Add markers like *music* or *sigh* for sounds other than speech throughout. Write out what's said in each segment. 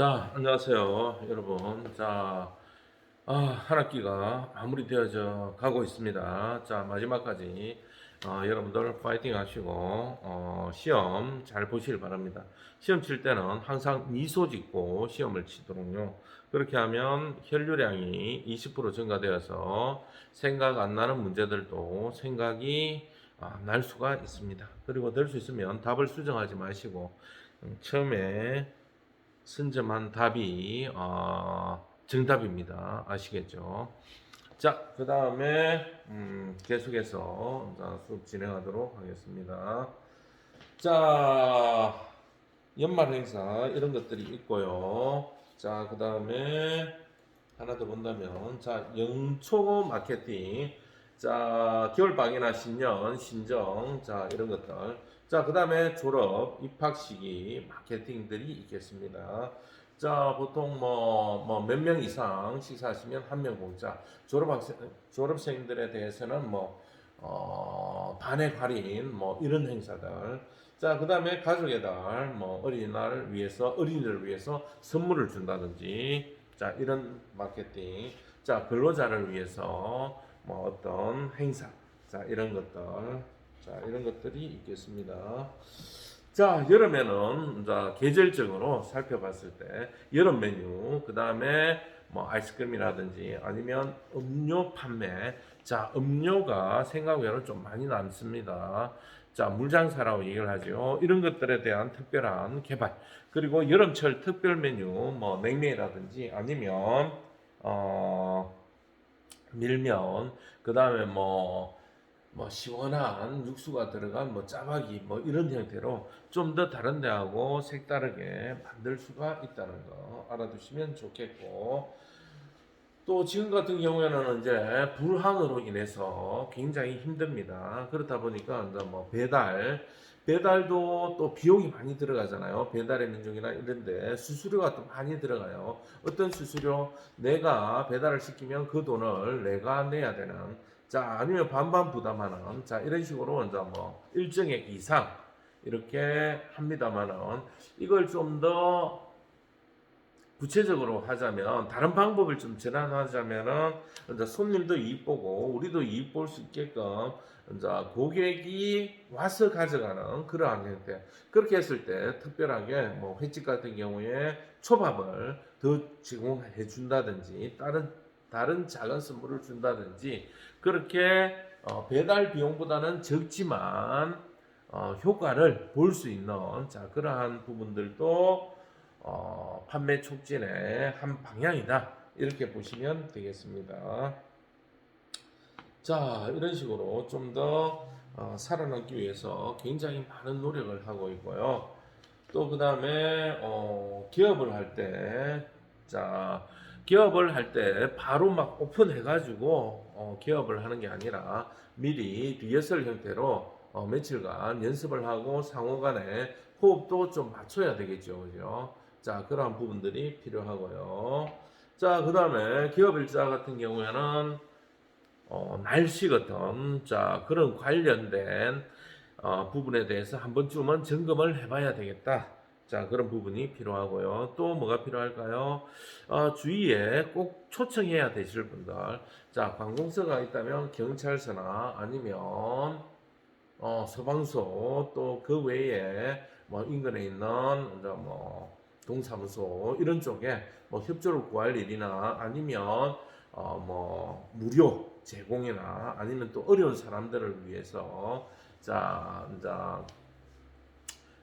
자, 안녕하세요, 여러분. 자, 아, 한 학기가 마무리되어져 가고 있습니다. 자, 마지막까지 어, 여러분들 파이팅 하시고 어, 시험 잘 보시길 바랍니다. 시험 칠 때는 항상 미소 짓고 시험을 치도록요. 그렇게 하면 혈류량이 20% 증가되어서 생각 안 나는 문제들도 생각이 아, 날 수가 있습니다. 그리고 될 수 있으면 답을 수정하지 마시고 음, 처음에 선점한 답이 어, 정답입니다. 아시겠죠? 자, 그 다음에 음, 계속해서 자, 수업 진행하도록 하겠습니다. 자, 연말 행사 이런 것들이 있고요. 자, 그 다음에 하나 더 본다면 자, 영초 마케팅 자, 겨울방이나 신년, 신정, 자, 이런 것들. 자, 그 다음에 졸업, 입학 시기, 마케팅들이 있겠습니다. 자, 보통 뭐, 뭐, 몇 명 이상 식사하시면 한 명 공짜. 졸업학생, 졸업생들에 대해서는 뭐, 어, 반액 할인, 뭐, 이런 행사들. 자, 그 다음에 가족의 달, 뭐, 어린이날을 위해서, 어린이를 위해서 선물을 준다든지, 자, 이런 마케팅. 자, 근로자를 위해서, 뭐 어떤 행사, 자 이런 것들, 자 이런 것들이 있겠습니다. 자 여름에는 자 계절적으로 살펴봤을 때 여름 메뉴, 그 다음에 뭐 아이스크림이라든지 아니면 음료 판매, 자 음료가 생각외로 좀 많이 남습니다. 자 물장사라고 얘기를 하죠. 이런 것들에 대한 특별한 개발, 그리고 여름철 특별 메뉴, 뭐 냉면이라든지 아니면 어 밀면 그 다음에 뭐, 뭐 시원한 육수가 들어간 뭐 짜박이 뭐 이런 형태로 좀 더 다른 데하고 색다르게 만들 수가 있다는 거 알아두시면 좋겠고 또 지금 같은 경우에는 이제 불황으로 인해서 굉장히 힘듭니다. 그렇다 보니까 이제 뭐 배달 배달도 또 비용이 많이 들어가잖아요. 배달의 민족이나 이런데 수수료가 또 많이 들어가요. 어떤 수수료? 내가 배달을 시키면 그 돈을 내가 내야 되는. 자, 아니면 반반 부담하는. 자, 이런 식으로 이제 뭐 일정액 이상 이렇게 합니다만은 이걸 좀 더 구체적으로 하자면 다른 방법을 좀 전환하자면은 이제 손님도 이익 보고 우리도 이익 볼 수 있게끔 이제 고객이 와서 가져가는 그러한 형태. 그렇게 했을 때 특별하게 뭐 횟집 같은 경우에 초밥을 더 제공해 준다든지 다른 다른 작은 선물을 준다든지 그렇게 어, 배달 비용보다는 적지만 어, 효과를 볼 수 있는 자 그러한 부분들도 어, 판매 촉진의 한 방향이다 이렇게 보시면 되겠습니다. 자, 이런 식으로 좀더 어, 살아남기 위해서 굉장히 많은 노력을 하고 있고요. 또 그 다음에 어, 기업을 할 때, 자, 기업을 할 때 바로 막 오픈해가지고 어, 기업을 하는 게 아니라 미리 리허설 형태로 어, 며칠간 연습을 하고 상호간에 호흡도 좀 맞춰야 되겠죠, 그죠? 자, 그러한 부분들이 필요하고요. 자, 그 다음에 기업 일자 같은 경우에는 어, 날씨 같은 자 그런 관련된 어, 부분에 대해서 한 번쯤은 점검을 해봐야 되겠다. 자 그런 부분이 필요하고요. 또 뭐가 필요할까요? 어, 주위에 꼭 초청해야 되실 분들. 자 관공서가 있다면 경찰서나 아니면 어, 소방서 또 그 외에 뭐 인근에 있는 뭐 동사무소 이런 쪽에 뭐 협조를 구할 일이나 아니면 어 뭐 무료 제공이나 아니면 또 어려운 사람들을 위해서 자 이제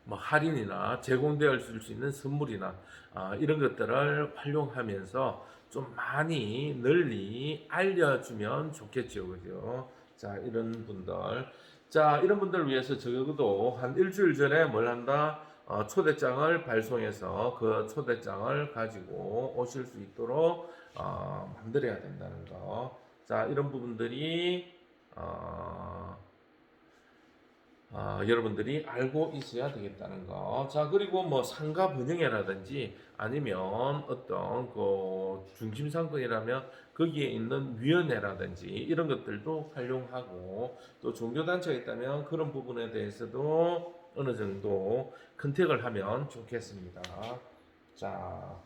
뭐 할인이나 줄수 있는 선물이나 아, 이런 것들을 활용하면서 좀 많이 널리 알려주면 좋겠죠, 그죠? 자 이런 분들 자 이런 분들을 위해서 적어도 한 일주일 전에 뭘 한다? 어, 초대장을 발송해서 그 초대장을 가지고 오실 수 있도록 어, 만들어야 된다는 거. 자, 이런 부분들이 어, 어, 여러분들이 알고 있어야 되겠다는 거. 자, 그리고 뭐 상가 분영회라든지 아니면 어떤 그 중심 상권이라면 거기에 있는 위원회라든지 이런 것들도 활용하고 또 종교 단체가 있다면 그런 부분에 대해서도 어느 정도 컨택을 하면 좋겠습니다. 자,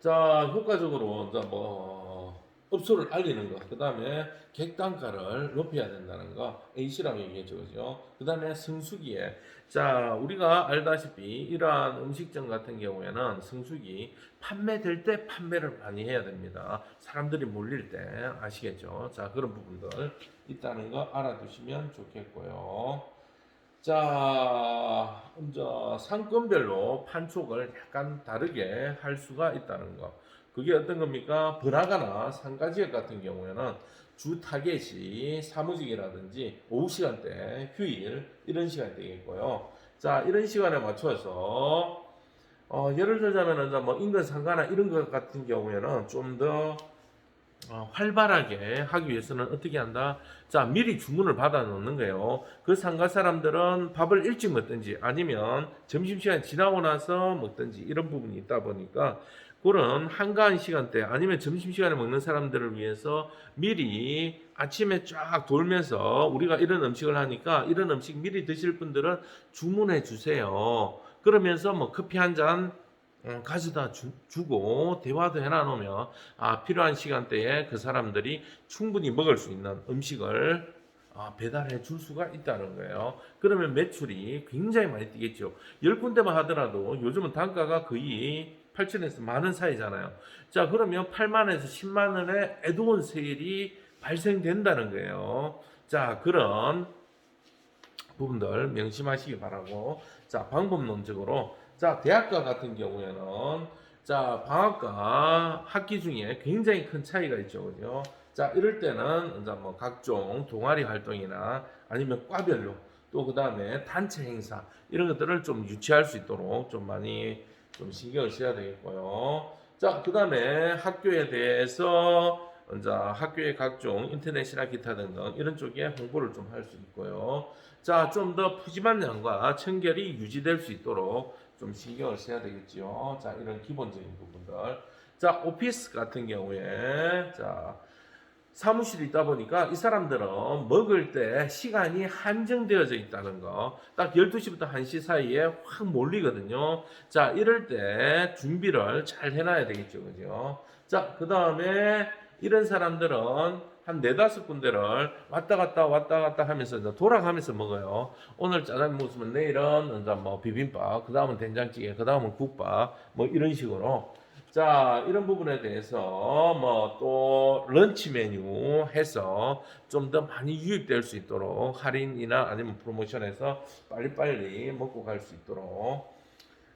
자 효과적으로 이제 뭐 업소를 알리는 거, 그 다음에 객단가를 높여야 된다는 거, A씨라고 얘기했죠, 그죠? 그 다음에 성수기에, 자, 우리가 알다시피 이러한 음식점 같은 경우에는 성수기 판매될 때 판매를 많이 해야 됩니다. 사람들이 몰릴 때 아시겠죠? 자, 그런 부분들 있다는 거 알아두시면 좋겠고요. 자, 이제 상권별로 판촉을 약간 다르게 할 수가 있다는 거. 그게 어떤 겁니까? 번화가나 상가 지역 같은 경우에는 주 타겟이 사무직이라든지 오후 시간대, 휴일 이런 시간대겠고요. 자, 이런 시간에 맞춰서 어, 예를 들자면 이제 뭐 인근 상가나 이런 것 같은 경우에는 좀더 어, 활발하게 하기 위해서는 어떻게 한다? 자, 미리 주문을 받아 놓는 거예요. 그 상가 사람들은 밥을 일찍 먹든지 아니면 점심시간 지나고 나서 먹든지 이런 부분이 있다 보니까 그런 한가한 시간대 아니면 점심시간에 먹는 사람들을 위해서 미리 아침에 쫙 돌면서 우리가 이런 음식을 하니까 이런 음식 미리 드실 분들은 주문해 주세요. 그러면서 뭐 커피 한잔 어, 가져다 주, 고 대화도 해놔 놓으면 아, 필요한 시간대에 그 사람들이 충분히 먹을 수 있는 음식을 아, 배달해 줄 수가 있다는 거예요. 그러면 매출이 굉장히 많이 뛰겠죠. 열 군데만 하더라도 요즘은 단가가 거의 8천에서 만원 사이잖아요. 자, 그러면 8만에서 10만 원의 에드온 세일이 발생된다는 거예요. 자, 그런 부분들 명심하시기 바라고. 자, 방법론적으로 자, 대학가 같은 경우에는 자, 방학과 학기 중에 굉장히 큰 차이가 있죠. 그죠? 자, 이럴 때는 이제 뭐 각종 동아리 활동이나 아니면 과별로 또 그다음에 단체 행사 이런 것들을 좀 유치할 수 있도록 좀 많이 좀 신경을 써야 되겠고요. 자, 그 다음에 학교에 대해서 이제 학교의 각종 인터넷이나 기타 등등 이런 쪽에 홍보를 좀 할 수 있고요. 자, 좀 더 푸짐한 양과 청결이 유지될 수 있도록 좀 신경을 써야 되겠죠. 자, 이런 기본적인 부분들. 자, 오피스 같은 경우에 자, 사무실이 있다 보니까 이 사람들은 먹을 때 시간이 한정되어져 있다는 거. 딱 12시부터 1시 사이에 확 몰리거든요. 자, 이럴 때 준비를 잘 해놔야 되겠죠. 그죠? 자, 그 다음에 이런 사람들은 한 네다섯 군데를 왔다 갔다 왔다 갔다 하면서 이제 돌아가면서 먹어요. 오늘 짜장 먹으면 내일은 이제 뭐 비빔밥, 그 다음은 된장찌개, 그 다음은 국밥, 뭐 이런 식으로. 자, 이런 부분에 대해서 뭐 또 런치 메뉴 해서 좀 더 많이 유입될 수 있도록 할인이나 아니면 프로모션해서 빨리빨리 먹고 갈 수 있도록.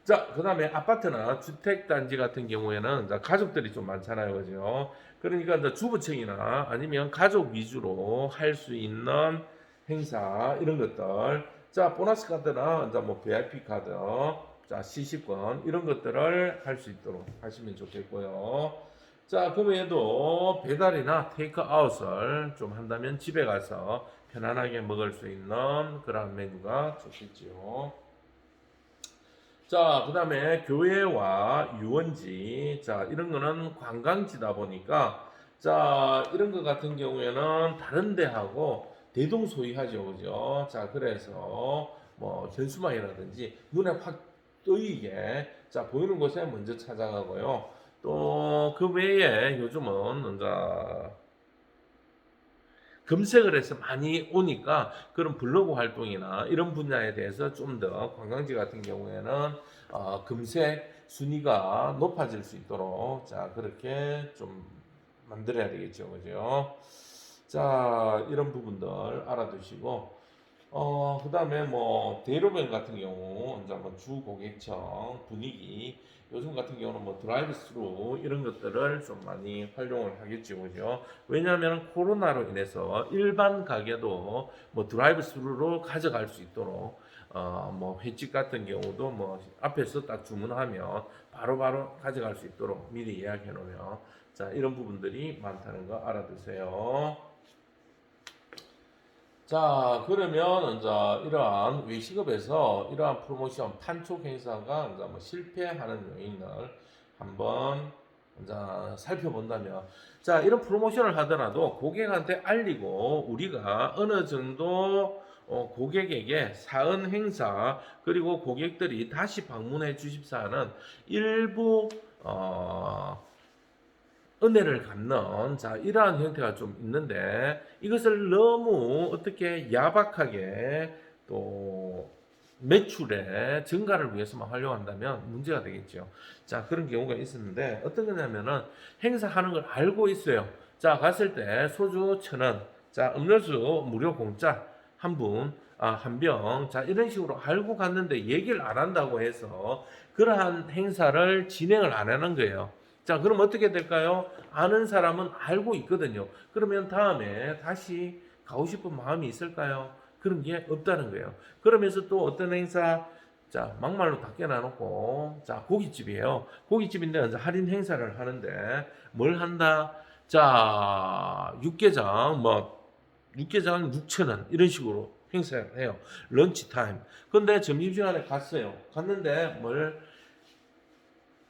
자, 그 다음에 아파트나 주택단지 같은 경우에는 가족들이 좀 많잖아요. 그죠? 그러니까 이제 주부층이나 아니면 가족 위주로 할 수 있는 행사, 이런 것들. 자, 보너스 카드나 이제 뭐 VIP 카드, 자, 시식권, 이런 것들을 할 수 있도록 하시면 좋겠고요. 자, 그 외에도 배달이나 테이크아웃을 좀 한다면 집에 가서 편안하게 먹을 수 있는 그런 메뉴가 좋겠지요. 자, 그 다음에 교회와 유원지, 자, 이런 거는 관광지다 보니까, 자, 이런 거 같은 경우에는 다른 데하고 대동소이하죠, 그죠? 자, 그래서 뭐 현수막이라든지 눈에 확 뜨이게, 자, 보이는 곳에 먼저 찾아가고요. 또 그 외에 요즘은 이제 검색을 해서 많이 오니까 그런 블로그 활동이나 이런 분야에 대해서 좀 더 관광지 같은 경우에는 어, 검색 순위가 높아질 수 있도록 자 그렇게 좀 만들어야 되겠죠 그죠 자 이런 부분들 알아두시고 어 그 다음에 뭐 대로변 같은 경우 이제 뭐 주 고객층 분위기 요즘 같은 경우는 뭐 드라이브 스루 이런 것들을 좀 많이 활용을 하겠죠, 그죠? 왜냐하면 코로나로 인해서 일반 가게도 뭐 드라이브 스루로 가져갈 수 있도록 어 뭐 횟집 같은 경우도 뭐 앞에서 딱 주문하면 바로바로 가져갈 수 있도록 미리 예약해 놓으면 자 이런 부분들이 많다는 거 알아두세요. 자, 그러면 이제 이러한 외식업에서 이러한 프로모션 판촉 행사가 이제 뭐 실패하는 요인을 한번 이제 살펴본다면 자, 이런 프로모션을 하더라도 고객한테 알리고 우리가 어느 정도 어, 고객에게 사은 행사 그리고 고객들이 다시 방문해 주십사 하는 일부 어, 은혜를 갚는 자 이러한 형태가 좀 있는데 이것을 너무 어떻게 야박하게 또 매출의 증가를 위해서만 활용한다면 문제가 되겠죠. 자 그런 경우가 있었는데 어떤 거냐면은 행사하는 걸 알고 있어요. 자 갔을 때 소주 천 원, 자 음료수 무료 공짜 한 분, 아, 한 병, 자 이런 식으로 알고 갔는데 얘기를 안 한다고 해서 그러한 행사를 진행을 안 하는 거예요. 자, 그럼 어떻게 될까요? 아는 사람은 알고 있거든요. 그러면 다음에 다시 가고 싶은 마음이 있을까요? 그런 게 없다는 거예요. 그러면서 또 어떤 행사, 자, 막말로 다 깨놔놓고, 자, 고깃집이에요. 고깃집인데 이제 할인 행사를 하는데 뭘 한다? 자, 육개장, 뭐, 육개장 6,000원, 이런 식으로 행사를 해요. 런치 타임. 근데 점심시간에 갔어요. 갔는데 뭘,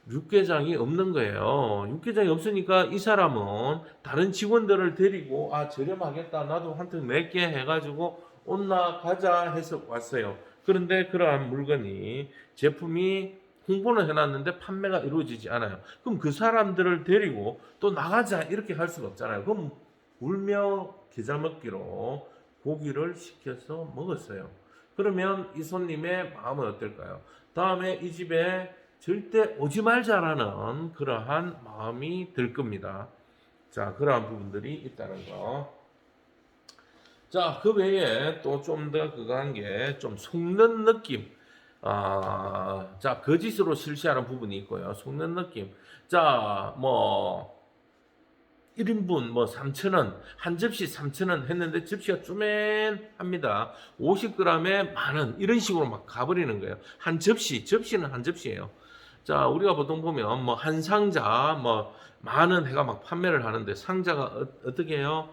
육개장이 없는 거예요. 육개장이 없으니까 이 사람은 다른 직원들을 데리고 아 저렴하겠다 나도 한턱 낼게 해가지고 온나 가자 해서 왔어요. 그런데 그러한 물건이 제품이 홍보는 해놨는데 판매가 이루어지지 않아요. 그럼 그 사람들을 데리고 또 나가자 이렇게 할 수가 없잖아요. 그럼 울며 계좌 먹기로 고기를 시켜서 먹었어요. 그러면 이 손님의 마음은 어떨까요? 다음에 이 집에 절대 오지 말자라는 그러한 마음이 들 겁니다. 자, 그러한 부분들이 있다는 거. 자, 그 외에 또 좀 더 그거 한 게 좀 속는 느낌. 아, 자, 거짓으로 실시하는 부분이 있고요. 속는 느낌. 자, 뭐, 1인분 뭐 3,000원, 한 접시 3,000원 했는데 접시가 쪼맨합니다. 50g에 만 원, 이런 식으로 막 가버리는 거예요. 한 접시, 접시는 한 접시예요. 자, 우리가 보통 보면 뭐 한 상자 뭐만원 해가 막 판매를 하는데 상자가 어, 떻게 해요?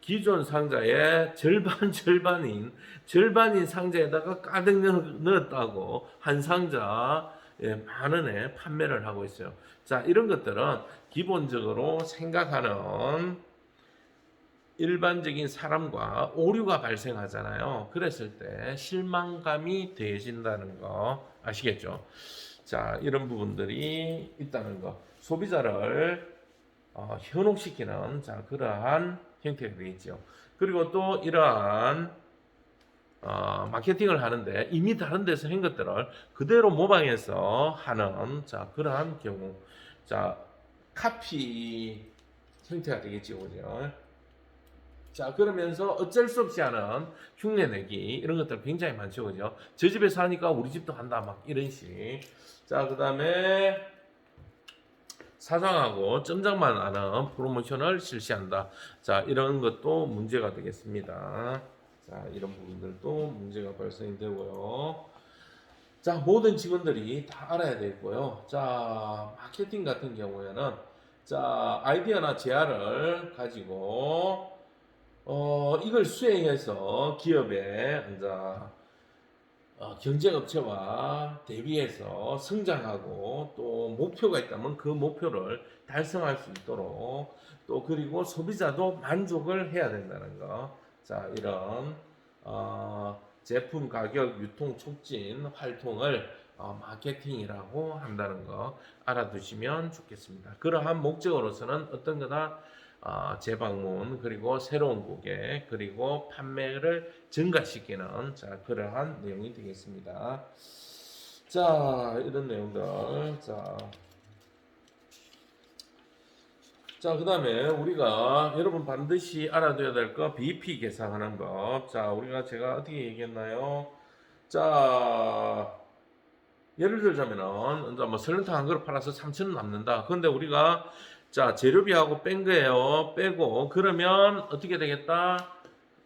기존 상자의 절반 *laughs* 절반인 절반인 상자에다가 가득 넣- 넣었다고 한 상자 예, 만 원에 판매를 하고 있어요. 자, 이런 것들은 기본적으로 생각하는 일반적인 사람과 오류가 발생하잖아요. 그랬을 때 실망감이 더해진다는 거 아시겠죠? 자, 이런 부분들이 있다는 거. 소비자를 어, 현혹시키는 자, 그러한 형태가 되겠죠. 그리고 또 이러한 어, 마케팅을 하는데 이미 다른 데서 한 것들을 그대로 모방해서 하는 자, 그러한 경우. 자, 카피 형태가 되겠죠. 그죠? 자, 그러면서 어쩔 수 없이 하는 흉내 내기 이런 것들 굉장히 많죠. 그죠? 저 집에서 하니까 우리 집도 한다. 막 이런 식. 자, 그 다음에 사장하고 점장만 아는 프로모션을 실시한다. 자, 이런 것도 문제가 되겠습니다. 자, 이런 부분들도 문제가 발생이 되고요. 자, 모든 직원들이 다 알아야 되고요. 자, 마케팅 같은 경우에는 자, 아이디어나 제안을 가지고 어, 이걸 수행해서 기업에 이제 어, 경쟁업체와 대비해서 성장하고 또 목표가 있다면 그 목표를 달성할 수 있도록 또 그리고 소비자도 만족을 해야 된다는 거. 자, 이런 어, 제품 가격 유통 촉진 활동을 어, 마케팅이라고 한다는 거 알아두시면 좋겠습니다. 그러한 목적으로서는 어떤 거다 어, 재방문 그리고 새로운 고객 그리고 판매를 증가시키는 자 그러한 내용이 되겠습니다. 자 이런 내용들 자. 자, 그 다음에 우리가 여러분 반드시 알아둬야 될 거 BP 계산하는 거. 자, 우리가 제가 어떻게 얘기했나요? 자, 예를 들자면은, 뭐 설렁탕 한 그릇 팔아서 3,000원 남는다. 근데 우리가 자, 재료비하고 뺀 거예요. 빼고, 그러면 어떻게 되겠다?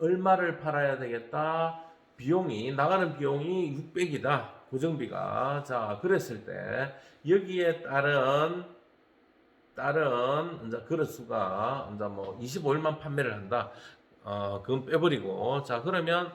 얼마를 팔아야 되겠다? 비용이, 나가는 비용이 600이다. 고정비가. 자, 그랬을 때, 여기에 따른, 따른, 이제 그릇 수가, 이제 뭐 25일만 판매를 한다. 어, 그건 빼버리고. 자, 그러면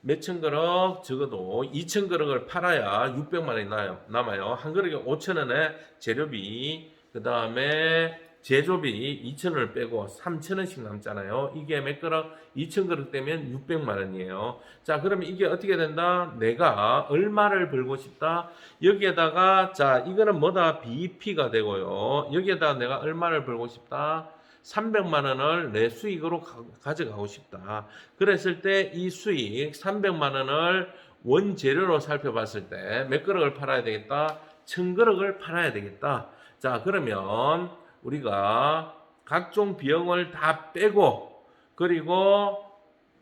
몇천 그릇, 적어도 2천 그릇을 팔아야 600만 원이 나요, 남아요. 한 그릇에 5천 원에 재료비, 그 다음에 제조비 2,000원을 빼고 3,000원씩 남잖아요. 이게 몇 그릇? 2,000그릇 되면 600만 원이에요. 자, 그러면 이게 어떻게 된다? 내가 얼마를 벌고 싶다? 여기에다가 자, 이거는 뭐다? BEP가 되고요. 여기에다가 내가 얼마를 벌고 싶다? 300만 원을 내 수익으로 가, 져가고 싶다. 그랬을 때 이 수익 300만 원을 원재료로 살펴봤을 때 몇 그릇을 팔아야 되겠다? 1000그릇을 팔아야 되겠다. 자, 그러면 우리가 각종 비용을 다 빼고 그리고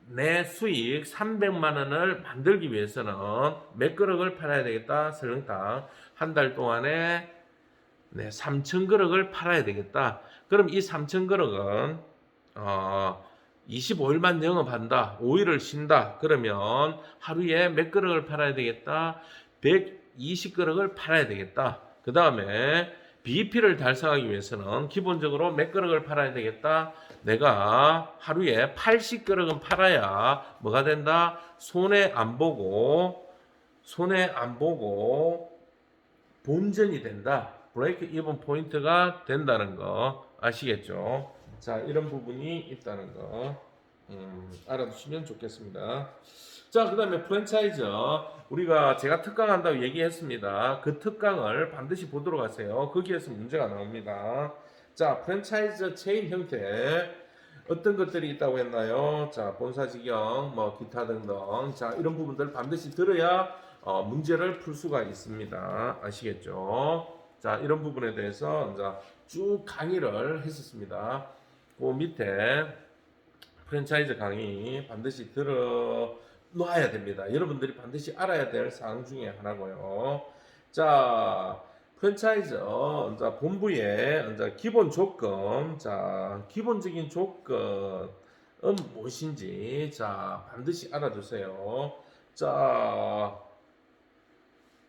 내 수익 300만 원을 만들기 위해서는 몇 그릇을 팔아야 되겠다. 설렁탕 한 달 동안에 네, 3천 그릇을 팔아야 되겠다. 그럼 이 3천 그릇은 어, 25일만 영업한다. 5일을 쉰다. 그러면 하루에 몇 그릇을 팔아야 되겠다. 120그릇을 팔아야 되겠다. 그 다음에 BEP를 달성하기 위해서는 기본적으로 몇 그릇을 팔아야 되겠다. 내가 하루에 80그릇은 팔아야 뭐가 된다? 손해 안 보고 손해 안 보고 본전이 된다. 브레이크 이븐 포인트가 된다는 거 아시겠죠? 자, 이런 부분이 있다는 거 음, 알아두시면 좋겠습니다. 자, 그 다음에 프랜차이즈. 우리가 제가 특강한다고 얘기했습니다. 그 특강을 반드시 보도록 하세요. 거기에서 문제가 나옵니다. 자, 프랜차이즈 체인 형태. 어떤 것들이 있다고 했나요? 자, 본사 직영, 뭐, 기타 등등. 자, 이런 부분들 반드시 들어야 어, 문제를 풀 수가 있습니다. 아시겠죠? 자, 이런 부분에 대해서 이제 쭉 강의를 했었습니다. 그 밑에 프랜차이즈 강의 반드시 들어 놔야 됩니다. 여러분들이 반드시 알아야 될 사항 중에 하나고요. 자, 프랜차이즈 이제 본부의 이제 기본 조건, 자 기본적인 조건은 무엇인지 자 반드시 알아두세요. 자.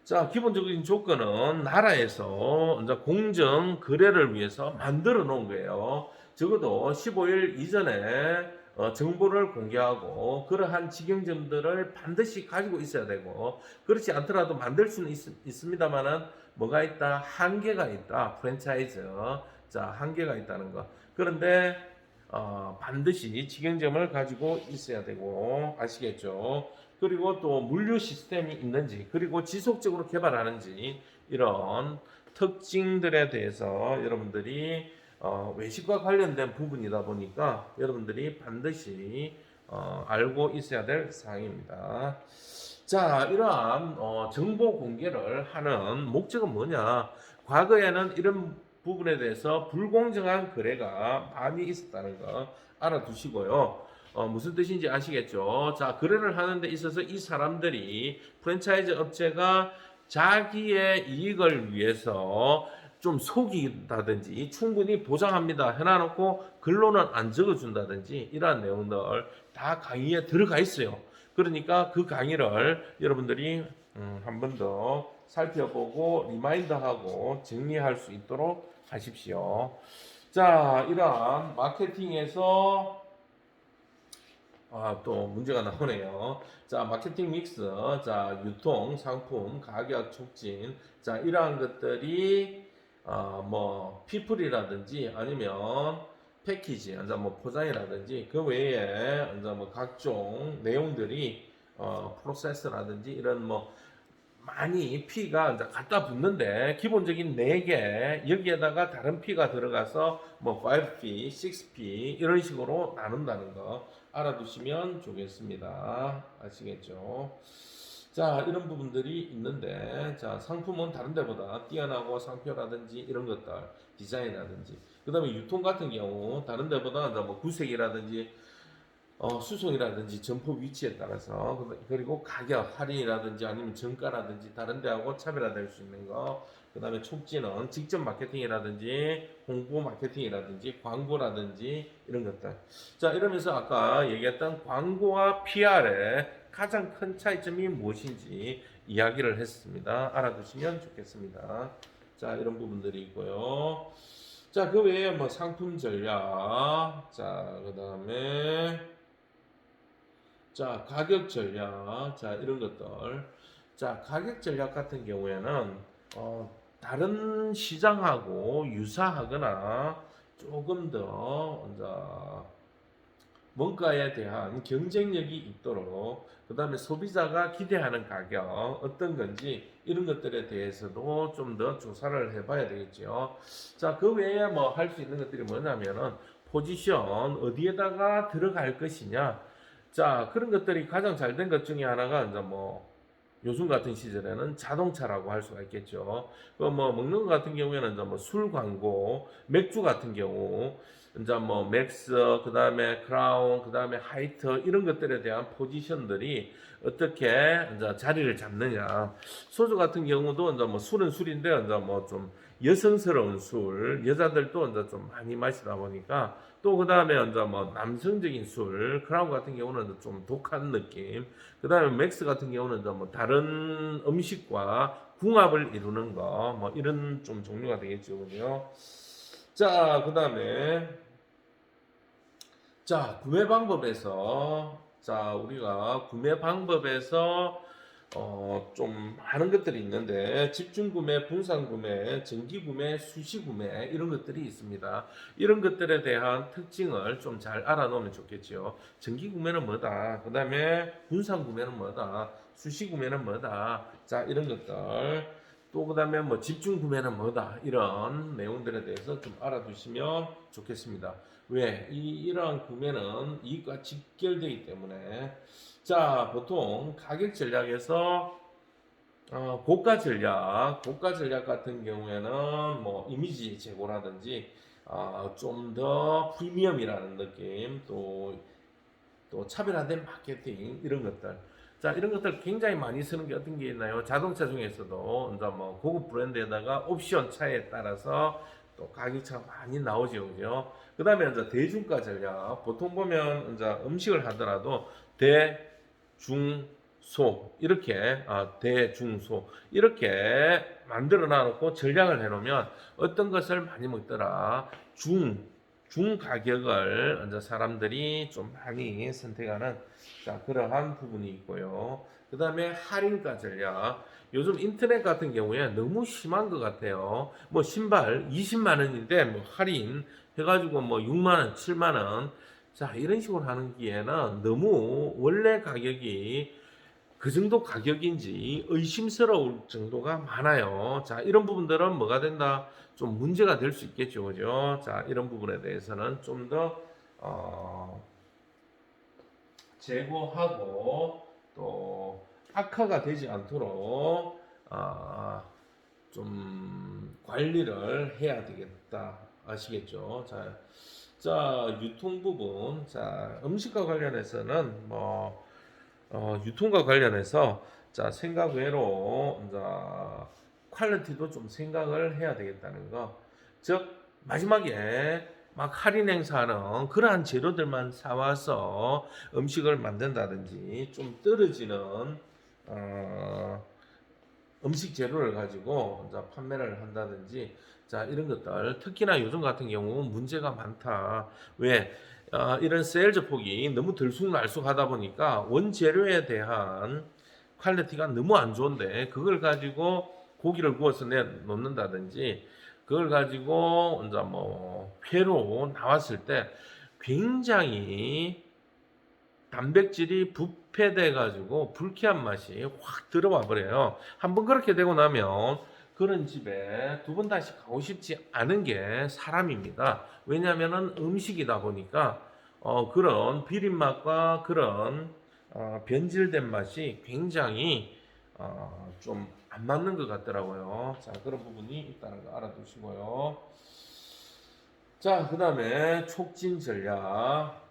자, 기본적인 조건은 나라에서 이제 공정 거래를 위해서 만들어 놓은 거예요. 적어도 15일 이전에 어, 정보를 공개하고 그러한 직영점들을 반드시 가지고 있어야 되고 그렇지 않더라도 만들 수는 있, 있습니다만은 뭐가 있다? 한계가 있다. 프랜차이즈. 자 한계가 있다는 거. 그런데 어, 반드시 직영점을 가지고 있어야 되고 아시겠죠? 그리고 또 물류 시스템이 있는지 그리고 지속적으로 개발하는지 이런 특징들에 대해서 여러분들이 어, 외식과 관련된 부분이다 보니까 여러분들이 반드시 어, 알고 있어야 될 사항입니다. 자, 이러한 어, 정보 공개를 하는 목적은 뭐냐? 과거에는 이런 부분에 대해서 불공정한 거래가 많이 있었다는 거 알아두시고요. 어, 무슨 뜻인지 아시겠죠? 자, 거래를 하는 데 있어서 이 사람들이 프랜차이즈 업체가 자기의 이익을 위해서 좀 속이다든지 충분히 보장합니다 해놔놓고 근로는 안 적어준다든지 이러한 내용들 다 강의에 들어가 있어요. 그러니까 그 강의를 여러분들이 음, 한번 더 살펴보고 리마인드하고 정리할 수 있도록 하십시오. 자, 이러한 마케팅에서 아, 또 문제가 나오네요. 자, 마케팅 믹스, 자, 유통, 상품, 가격 촉진, 자, 이러한 것들이 어, 뭐 피플이라든지 아니면 패키지, 이제 뭐 포장이라든지 그 외에 이제 뭐 각종 내용들이 어, 프로세스라든지 이런 뭐 많이 P가 이제 갖다 붙는데 기본적인 4개 여기에다가 다른 P가 들어가서 뭐 5P, 6P 이런 식으로 나눈다는 거 알아두시면 좋겠습니다. 아시겠죠? 자, 이런 부분들이 있는데, 자, 상품은 다른 데보다 뛰어나고 상표라든지 이런 것들, 디자인이라든지, 그 다음에 유통 같은 경우, 다른 데보다 뭐 구색이라든지, 어, 수송이라든지 점포 위치에 따라서, 그리고 가격, 할인이라든지 아니면 정가라든지 다른 데하고 차별화될 수 있는 거, 그 다음에 촉진은 직접 마케팅이라든지 홍보 마케팅이라든지 광고라든지 이런 것들. 자, 이러면서 아까 얘기했던 광고와 PR의 가장 큰 차이점이 무엇인지 이야기를 했습니다. 알아두시면 좋겠습니다. 자, 이런 부분들이 있고요. 자, 그 외에 뭐 상품 전략, 자, 그 다음에 자, 가격 전략, 자, 이런 것들. 자, 가격 전략 같은 경우에는 어, 다른 시장하고 유사하거나 조금 더 원가에 대한 경쟁력이 있도록 그 다음에 소비자가 기대하는 가격 어떤 건지 이런 것들에 대해서도 좀 더 조사를 해봐야 되겠죠. 자, 그 외에 뭐 할 수 있는 것들이 뭐냐면은 포지션 어디에다가 들어갈 것이냐. 자, 그런 것들이 가장 잘 된 것 중에 하나가 이제 뭐 요즘 같은 시절에는 자동차라고 할 수가 있겠죠. 그 뭐 먹는 것 같은 경우에는 이제 뭐 술 광고, 맥주 같은 경우 이제 뭐 맥스, 그 다음에 크라운, 그 다음에 하이트 이런 것들에 대한 포지션들이 어떻게 이제 자리를 잡느냐. 소주 같은 경우도 이제 뭐 술은 술인데 이제 뭐 좀 여성스러운 술, 여자들도 이제 좀 많이 마시다 보니까 또 그 다음에 이제 뭐 남성적인 술, 크라운 같은 경우는 좀 독한 느낌. 그 다음에 맥스 같은 경우는 이제 뭐 다른 음식과 궁합을 이루는 거, 뭐 이런 좀 종류가 되겠죠, 그죠? 자, 그 다음에 자 구매 방법에서 자 우리가 구매 방법에서 어, 좀 많은 것들이 있는데 집중 구매, 분산 구매, 정기 구매, 수시 구매 이런 것들이 있습니다. 이런 것들에 대한 특징을 좀 잘 알아놓으면 좋겠죠. 정기 구매는 뭐다. 그다음에 분산 구매는 뭐다. 수시 구매는 뭐다. 자 이런 것들 또 그다음에 뭐 집중 구매는 뭐다. 이런 내용들에 대해서 좀 알아두시면 좋겠습니다. 왜? 이 이러한 구매는 이익과 직결되기 때문에 자, 보통 가격 전략에서 어, 고가 전략, 고가 전략 같은 경우에는 뭐 이미지 제고라든지 어, 좀 더 프리미엄이라는 느낌, 또, 또 차별화된 마케팅 이런 것들. 자, 이런 것들 굉장히 많이 쓰는 게 어떤 게 있나요? 자동차 중에서도 이제 뭐 고급 브랜드에다가 옵션 차에 따라서 또 가격차가 많이 나오죠, 그죠? 그 다음에 이제 대중가 전략. 보통 보면 이제 음식을 하더라도 대, 중, 소 이렇게 아, 대 중 소 이렇게 만들어 놔놓고 전략을 해놓으면 어떤 것을 많이 먹더라 중, 중 가격을 이제 사람들이 좀 많이 선택하는 자 그러한 부분이 있고요. 그 다음에 할인가 전략 요즘 인터넷 같은 경우에 너무 심한 것 같아요. 뭐 신발 20만 원인데 뭐 할인 해가지고 뭐 6만 원, 7만 원 자, 이런 식으로 하는 기에는 너무 원래 가격이 그 정도 가격인지 의심스러울 정도가 많아요. 자, 이런 부분들은 뭐가 된다? 좀 문제가 될 수 있겠죠. 그죠? 자, 이런 부분에 대해서는 좀 더, 어, 제고하고 또 악화가 되지 않도록, 아, 좀 관리를 해야 되겠다. 아시겠죠? 자, 자, 유통 부분. 자, 음식과 관련해서는 뭐, 어, 유통과 관련해서 자, 생각 외로 이제 퀄리티도 좀 생각을 해야 되겠다는 거. 즉, 마지막에 막 할인 행사하는 그러한 재료들만 사와서 음식을 만든다든지 좀 떨어지는 어, 음식 재료를 가지고 이제 판매를 한다든지 자 이런 것들 특히나 요즘 같은 경우 문제가 많다. 왜 어, 이런 세일즈 폭이 너무 들쑥날쑥하다 보니까 원재료에 대한 퀄리티가 너무 안 좋은데 그걸 가지고 고기를 구워서 내 놓는다든지 그걸 가지고 이제 뭐 회로 나왔을 때 굉장히 단백질이 부패돼 가지고 불쾌한 맛이 확 들어와 버려요. 한번 그렇게 되고 나면 그런 집에 두 번 다시 가고 싶지 않은 게 사람입니다. 왜냐하면 음식이다 보니까 어, 그런 비린 맛과 그런 어, 변질된 맛이 굉장히 어, 좀 안 맞는 것 같더라고요. 자 그런 부분이 있다는 거 알아두시고요. 자 그 다음에 촉진 전략.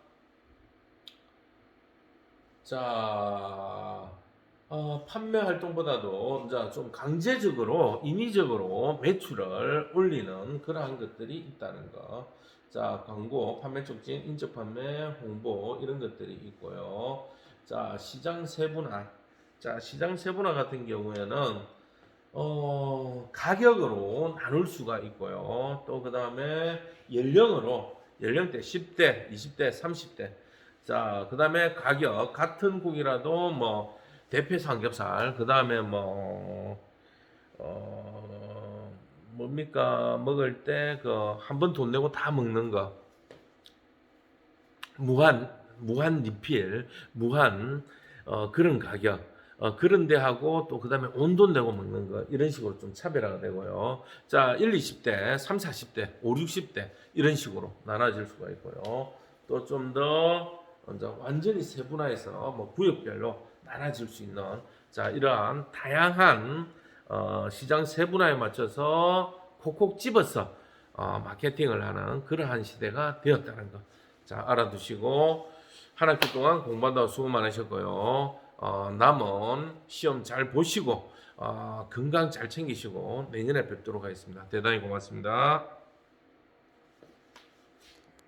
자 어, 판매 활동보다도 이제 좀 강제적으로 인위적으로 매출을 올리는 그러한 것들이 있다는 거. 자, 광고, 판매 촉진, 인적 판매, 홍보 이런 것들이 있고요. 자, 시장 세분화. 자, 시장 세분화 같은 경우에는 어, 가격으로 나눌 수가 있고요. 또 그다음에 연령으로 연령대 10대, 20대, 30대. 자, 그다음에 가격 같은 고기라도 뭐 대패 삼겹살, 그 다음에 뭐, 어, 뭡니까 먹을 때 그 한 번 돈 내고 다 먹는 거 무한 무한 리필 무한 어, 그런 가격 어, 그런 데 하고 또 그 다음에 온돈 내고 먹는 거 이런 식으로 좀 차별화가 되고요. 자, 1, 20대, 3, 40대, 5, 60대 이런 식으로 나눠질 수가 있고요. 또 좀 더 완전히 세분화해서 뭐 구역별로 나눠질 수 있는 자 이러한 다양한 어, 시장 세분화에 맞춰서 콕콕 집어서 어, 마케팅을 하는 그러한 시대가 되었다는 거. 자 알아두시고 한 학기 동안 공부한다고 수고 많으셨고요. 어, 남은 시험 잘 보시고 어, 건강 잘 챙기시고 내년에 뵙도록 하겠습니다. 대단히 고맙습니다.